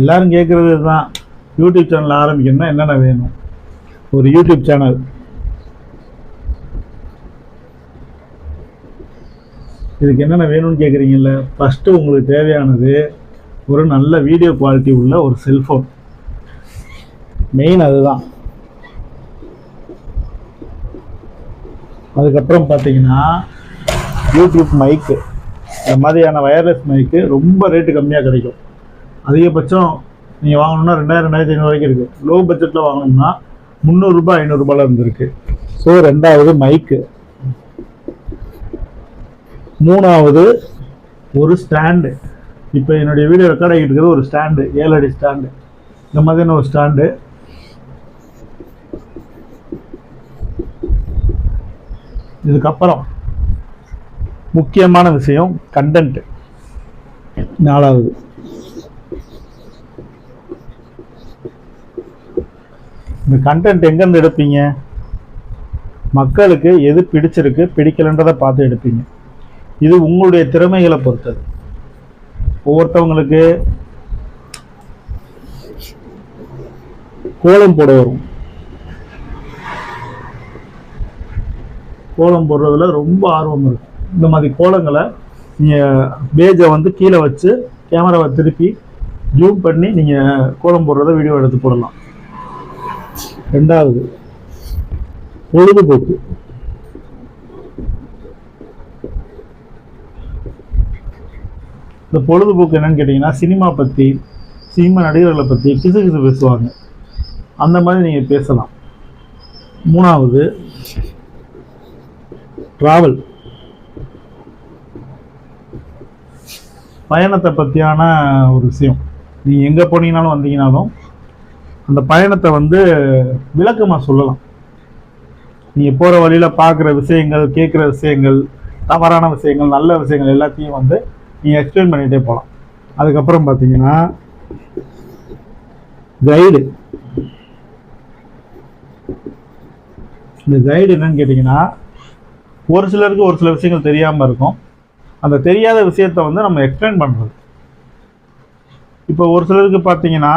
எல்லாரும் கேட்குறது தான் யூடியூப் சேனல் ஆரம்பிக்கணும்னா என்னென்ன வேணும்? ஒரு யூடியூப் சேனல் இதுக்கு என்னென்ன வேணும்னு கேட்குறீங்கல்ல ஃபஸ்ட்டு உங்களுக்கு தேவையானது ஒரு நல்ல வீடியோ குவாலிட்டி உள்ள ஒரு செல்ஃபோன் மெயின் அதுதான். அதுக்கப்புறம் பார்த்தீங்கன்னா யூடியூப் மைக்கு இந்த மாதிரியான வயர்லெஸ் மைக்கு ரொம்ப ரேட்டு கம்மியாக கிடைக்கும். அதிகபட்சம் நீங்கள் வாங்கணும்னா ரெண்டாயிரம் ரெண்டாயிரத்தி ஐநூறு வரைக்கும் இருக்குது லோ பட்ஜெட்டில் வாங்கணும்னா முந்நூறுரூபா ஐநூறுரூபால இருந்திருக்கு. ஸோ ரெண்டாவது மைக்கு மூணாவது ஒரு ஸ்டாண்டு இப்போ என்னுடைய வீடியோ ரெக்கார்ட் ஆகிட்டு இருக்கிறது ஒரு ஸ்டாண்டு ஏழு அடி ஸ்டாண்டு இந்த மாதிரியான ஒரு ஸ்டாண்டு இதுக்கப்புறம் முக்கியமான விஷயம் கண்டென்ட்டு நாலாவது இந்த கண்டென்ட் எங்கேருந்து எடுப்பீங்க? மக்களுக்கு எது பிடிச்சிருக்கு பிடிக்கலன்றதை பார்த்து எடுப்பீங்க. இது உங்களுடைய திறமைகளை பொறுத்தது. ஒவ்வொருத்தவங்களுக்கு கோலம் போட வரும். கோலம் போடுறதுல ரொம்ப ஆர்வம் இருக்கும் இந்த மாதிரி கோலங்களை நீங்கள் பேஜை வந்து கீழே வச்சு கேமராவை திருப்பி ஜூம் பண்ணி நீங்கள் கோலம் போடுறத வீடியோ எடுத்து போடலாம். ரெண்டாவது பொழுதுபோக்கு. இந்த பொழுதுபோக்கு என்னன்னு கேட்டிங்கன்னா சினிமா பற்றி சினிமா நடிகர்களை பற்றி கிசு கிசு பேசுவாங்க. அந்த மாதிரி நீங்கள் பேசலாம். மூணாவது ட்ராவல் பயணத்தை பற்றியான ஒரு விஷயம். நீங்கள் எங்கே போனீங்கனாலும் வந்தீங்கனாலும் அந்த பயணத்தை வந்து விளக்கமாக சொல்லலாம். நீங்கள் போகிற வழியில் பார்க்குற விஷயங்கள் கேட்குற விஷயங்கள் தவறான விஷயங்கள் நல்ல விஷயங்கள் எல்லாத்தையும் வந்து நீங்கள் எக்ஸ்பிளைன் பண்ணிகிட்டே போகலாம் அதுக்கப்புறம் பார்த்தீங்கன்னா கைடு இந்த கைடு என்னன்னு கேட்டிங்கன்னா ஒரு சிலருக்கு ஒரு சில விஷயங்கள் தெரியாமல் இருக்கும். அந்த தெரியாத விஷயத்த வந்து நம்ம எக்ஸ்பிளைன் பண்ணுறது இப்போ ஒரு சிலருக்கு பார்த்தீங்கன்னா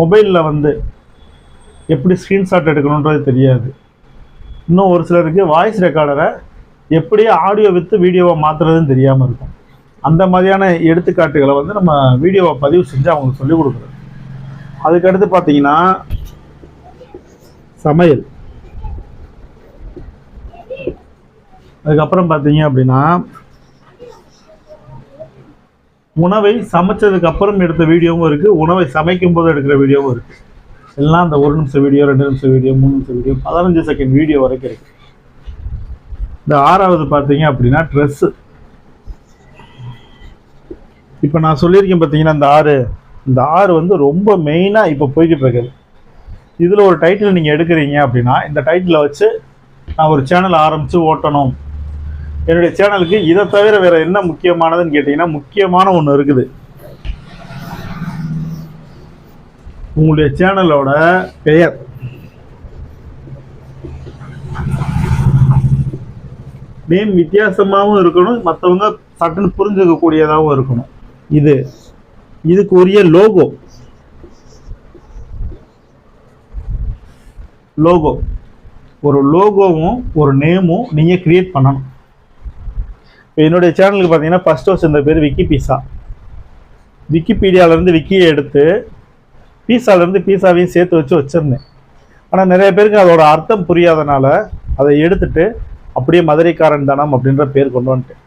மொபைலில் வந்து எப்படி ஸ்க்ரீன்ஷாட் எடுக்கணுன்றது தெரியாது. இன்னும் ஒரு சிலருக்கு வாய்ஸ் ரெக்கார்டரை எப்படி ஆடியோ வித்து வீடியோவை மாற்றுறதுன்னு தெரியாமல் இருக்கும். அந்த மாதிரியான எடுத்துக்காட்டுகளை வந்து நம்ம வீடியோவை பதிவு செஞ்சு அவங்களுக்கு சொல்லிக் கொடுக்குறது. அதுக்கடுத்து பார்த்தீங்கன்னா சமையல். அதுக்கப்புறம் பார்த்தீங்க அப்படின்னா உணவை சமைச்சதுக்கு அப்புறம் எடுத்த வீடியோவும் இருக்குது உணவை சமைக்கும் போது எடுக்கிற வீடியோவும் இருக்குது எல்லாம் அந்த ஒரு நிமிஷம் வீடியோ ரெண்டு நிமிஷம் வீடியோ மூணு நிமிஷம் வீடியோ பதினஞ்சு செகண்ட் வீடியோ வரைக்கும் இருக்குது இந்த ஆறாவது பார்த்தீங்க அப்படின்னா ட்ரெஸ்ஸு இப்போ நான் சொல்லியிருக்கேன் பார்த்தீங்கன்னா இந்த ஆறு இந்த ஆறு வந்து ரொம்ப மெயினாக இப்போ போய்கிட்டு இருக்குது. இதில் ஒரு டைட்டில் நீங்கள் எடுக்கிறீங்க அப்படின்னா இந்த டைட்டிலை வச்சு நான் ஒரு சேனல் ஆரம்பித்து ஓட்டணும். என்னுடைய சேனலுக்கு இதை தவிர வேற என்ன முக்கியமானதுன்னு கேட்டிங்கன்னா முக்கியமான ஒன்று இருக்குது. உங்களுடைய சேனலோட பெயர். நேம் வித்தியாசமாகவும் இருக்கணும் மற்றவங்க சட்டுன்னு புரிஞ்சுக்கக்கூடியதாகவும் இருக்கணும். இது இதுக்கு உரிய லோகோ லோகோ ஒரு லோகோவும் ஒரு நேமும் நீங்கள் கிரியேட் பண்ணணும். இப்போ என்னுடைய சேனலுக்கு பார்த்தீங்கன்னா ஃபஸ்ட்டு வச்சிருந்த பேர் விக்கி பீஸா விக்கிபீடியாவிலேருந்து விக்கியை எடுத்து பீஸாலேருந்து பீஸாவையும் சேர்த்து வச்சு வச்சுருந்தேன். ஆனால் நிறைய பேருக்கு அதோட அர்த்தம் புரியாதனால அதை எடுத்துட்டு அப்படியே மதுரைக்காரன் தனம் அப்படின்ற பேர் கொண்டு வந்துட்டேன்.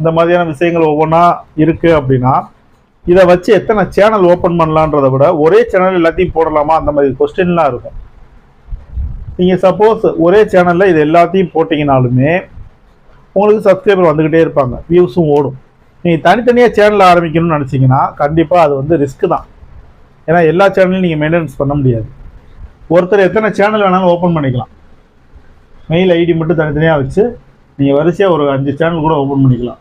இந்த மாதிரியான விஷயங்கள் ஒவ்வொன்றா இருக்குது அப்படின்னா இதை வச்சு எத்தனை சேனல் ஓப்பன் பண்ணலான்றதை விட ஒரே சேனல் எல்லாத்தையும் போடலாமா? அந்த மாதிரி கொஸ்டின்லாம் இருக்கும். நீங்கள் சப்போஸ் ஒரே சேனலில் இது எல்லாத்தையும் போட்டிங்கனாலுமே உங்களுக்கு சப்ஸ்கிரைபர் வந்துக்கிட்டே இருப்பாங்க. வியூஸும் ஓடும். நீங்கள் தனித்தனியாக சேனல் ஆரம்பிக்கணும்னு நினச்சிங்கன்னா கண்டிப்பாக அது வந்து ரிஸ்க்கு தான். ஏன்னா எல்லா சேனலையும் நீங்கள் மெயின்டெனன்ஸ் பண்ண முடியாது. ஒருத்தர் எத்தனை சேனல் வேணாலும் ஓப்பன் பண்ணிக்கலாம். மெயில் ஐடி மட்டும் தனித்தனியாக வச்சு நீங்கள் வரிசையாக ஒரு அஞ்சு சேனல் கூட ஓப்பன் பண்ணிக்கலாம்.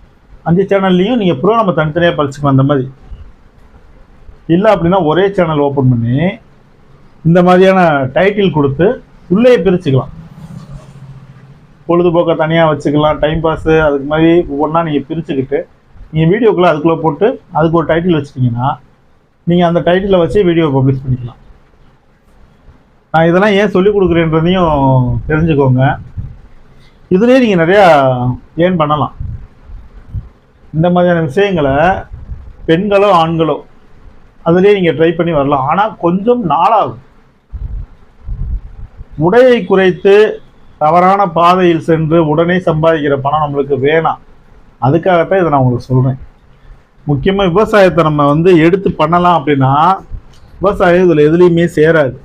அஞ்சு சேனல்லையும் நீங்கள் ப்ரோ நம்ம தனித்தனியாக பறிச்சுக்கலாம் அந்த மாதிரி. இல்லை அப்படின்னா ஒரே சேனல் ஓப்பன் பண்ணி இந்த மாதிரியான டைட்டில் கொடுத்து உள்ளே பிரிச்சுக்கலாம். பொழுதுபோக்கை தனியாக வச்சுக்கலாம் டைம் பாஸு அதுக்கு மாதிரி ஒவ்வொன்றா நீங்கள் பிரிச்சுக்கிட்டு நீங்கள் வீடியோக்குள்ளே அதுக்குள்ளே போட்டு அதுக்கு ஒரு டைட்டில் வச்சிட்டிங்கன்னா நீங்கள் அந்த டைட்டிலை வச்சு வீடியோ பப்ளிஷ் பண்ணிக்கலாம். நான் இதெல்லாம் ஏன் சொல்லிக் கொடுக்குறேன்றதையும் தெரிஞ்சுக்கோங்க. இதுலேயே நீங்கள் நிறையா ஏர்ன் பண்ணலாம். இந்த மாதிரியான விஷயங்களை பெண்களோ ஆண்களோ அதுலேயே நீங்கள் ட்ரை பண்ணி வரலாம். ஆனால் கொஞ்சம் நாளாகும். உடையை குறைத்து தவறான பாதையில் சென்று உடனே சம்பாதிக்கிற பணம் நம்மளுக்கு வேணாம். அதுக்காகத்தான் இதை நான் உங்களுக்கு சொல்கிறேன் முக்கியமாக விவசாயத்தை நம்ம வந்து எடுத்து பண்ணலாம் அப்படின்னா விவசாயம் இதில் எதுலேயுமே சேராது.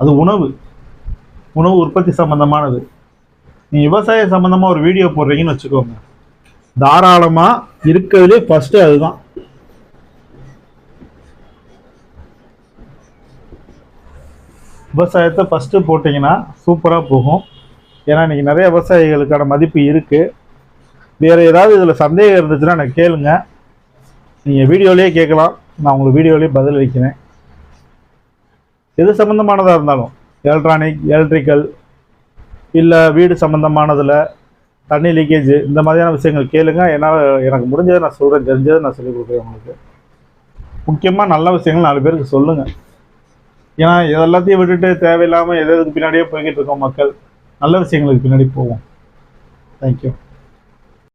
அது உணவு. உணவு உற்பத்தி சம்மந்தமானது நீ விவசாய சம்மந்தமாக ஒரு வீடியோ போடுறீங்கன்னு வச்சுக்கோங்க. தாராளமாக இருக்கிறதுலே ஃபஸ்ட்டு அதுதான். விவசாயத்தை ஃபஸ்ட்டு போட்டிங்கன்னா சூப்பராக போகும். ஏன்னா இன்றைக்கி நிறைய விவசாயிகளுக்கான மதிப்பு இருக்குது வேறு ஏதாவது இதில் சந்தேகம் இருந்துச்சுன்னா எனக்கு கேளுங்க. நீங்கள் வீடியோலேயே கேட்கலாம். நான் உங்களுக்கு வீடியோலேயே பதில் அளிக்கிறேன். எது சம்மந்தமானதாக இருந்தாலும் எலக்ட்ரானிக் எலக்ட்ரிக்கல் இல்லை வீடு சம்மந்தமானதில் தண்ணி லீக்கேஜ் இந்த மாதிரியான விஷயங்கள் கேளுங்க. என்னால் எனக்கு முடிஞ்சதை நான் சொல்கிறேன் தெரிஞ்சதை நான் சொல்லிக் கொடுக்குறேன் உங்களுக்கு. முக்கியமாக நல்ல விஷயங்கள் நாலு பேருக்கு சொல்லுங்கள் ஏன்னா இது எல்லாத்தையும் விட்டுட்டு தேவையில்லாமல் எது பின்னாடியே போய்கிட்டு இருக்கோம் மக்கள். நல்ல விஷயங்களுக்கு பின்னாடி போவோம். தேங்க்யூ